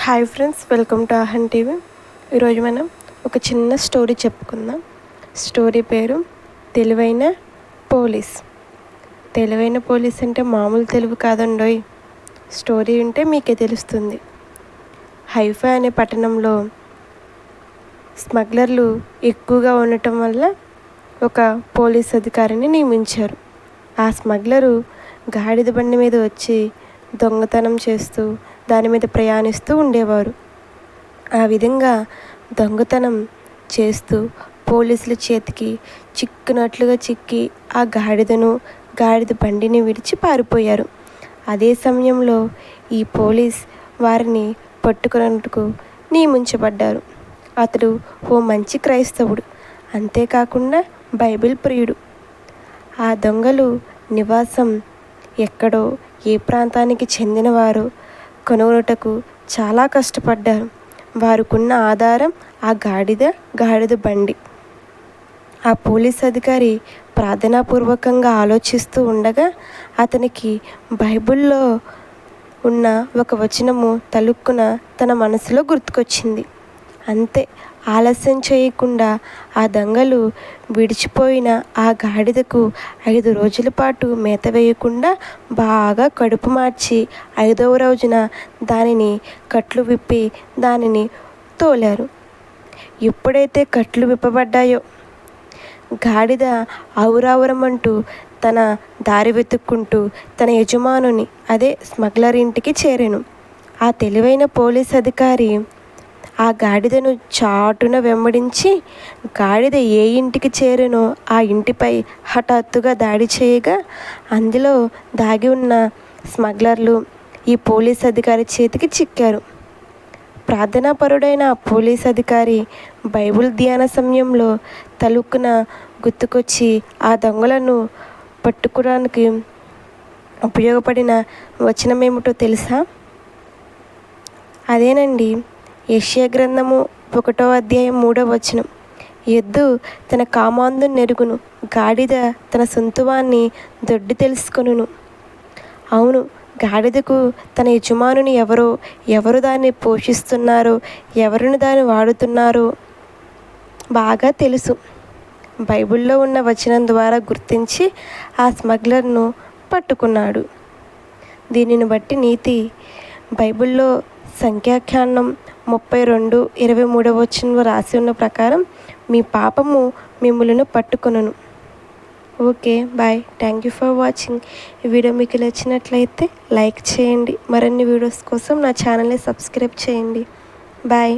Hi friends welcome to Aahan TV ఈరోజు మనం ఒక చిన్న స్టోరీ చెప్పుకుందాం. స్టోరీ పేరు తెలివైన పోలీస్. తెలివైన పోలీస్ అంటే మామూలు తెలివి కాదండోయ్. స్టోరీ ఉంటే మీకే తెలుస్తుంది. హైఫా అనే పట్టణంలో స్మగ్లర్లు ఎక్కువగా ఉండటం వల్ల ఒక పోలీస్ అధికారిని నియమించారు. ఆ స్మగ్లరు గాడిద బండి మీద వచ్చి దొంగతనం చేస్తూ దాని మీద ప్రయాణిస్తూ ఉండేవారు. ఆ విధంగా దొంగతనం చేస్తూ పోలీసుల చేతికి చిక్కునట్లుగా చిక్కి ఆ గాడిదను గాడిద బండిని విడిచి పారిపోయారు. అదే సమయంలో ఈ పోలీస్ వారిని పట్టుకునేందుకు నియమించబడ్డారు. అతడు ఓ మంచి క్రైస్తవుడు అంతేకాకుండా బైబిల్ ప్రియుడు. ఆ దొంగలు నివాసం ఎక్కడో ఏ ప్రాంతానికి చెందినవారో కనుగొనుటకు చాలా కష్టపడ్డారు. వారికున్న ఆధారం ఆ గాడిద గాడిద బండి. ఆ పోలీస్ అధికారి ప్రార్థనాపూర్వకంగా ఆలోచిస్తూ ఉండగా అతనికి బైబిల్లో ఉన్న ఒక వచనము తలుక్కున తన మనసులో గుర్తుకొచ్చింది. అంతే. ఆలస్యం చేయకుండా ఆ దొంగలు విడిచిపోయిన ఆ గాడిదకు ఐదు రోజుల పాటు మేత వేయకుండా బాగా కడుపు మార్చి ఐదవ రోజున దానిని కట్లు విప్పి దానిని తోలారు. ఎప్పుడైతే కట్లు విప్పబడ్డాయో గాడిద ఆవురావురమంటూ తన దారి వెతుక్కుంటూ తన యజమానుని అదే స్మగ్లర్ ఇంటికి చేరాను. ఆ తెలివైన పోలీస్ అధికారి ఆ గాడిదను చాటున వెంబడించి గాడిద ఏ ఇంటికి చేరెనో ఆ ఇంటిపై హఠాత్తుగా దాడి చేయగా అందులో దాగి ఉన్న స్మగ్లర్లు ఈ పోలీస్ అధికారి చేతికి చిక్కారు. ప్రార్థనాపరుడైన ఆ పోలీస్ అధికారి బైబిల్ ధ్యాన సమయంలో తలుక్కున గుర్తుకొచ్చి ఆ దొంగలను పట్టుకోవడానికి ఉపయోగపడిన వచనమేమిటో తెలుసా? అదేనండి. యష్యా గ్రంథము ఒకటో అధ్యాయం మూడో వచనం. ఎద్దు తన కామాందు నెరుగును గాడిద తన సొంతువాన్ని దొడ్డి తెలుసుకొనును. అవును గాడిదకు తన యజమానుని ఎవరో ఎవరు దాన్ని పోషిస్తున్నారో ఎవరిని దాన్ని వాడుతున్నారో బాగా తెలుసు. బైబిల్లో ఉన్న వచనం ద్వారా గుర్తించి ఆ స్మగ్లర్ను పట్టుకున్నాడు. దీనిని బట్టి నీతి బైబిల్లో సంఖ్యాఖ్యానం ముప్పై రెండు ఇరవై మూడవ వచ్చిన రాసి ఉన్న ప్రకారం మీ పాపము మిమ్మల్ని పట్టుకొనును. Okay bye. Thank you for watching ఈ వీడియో మీకు నచ్చినట్లయితే లైక్ చేయండి. మరిన్ని వీడియోస్ కోసం నా ఛానల్ని సబ్స్క్రైబ్ చేయండి. బాయ్.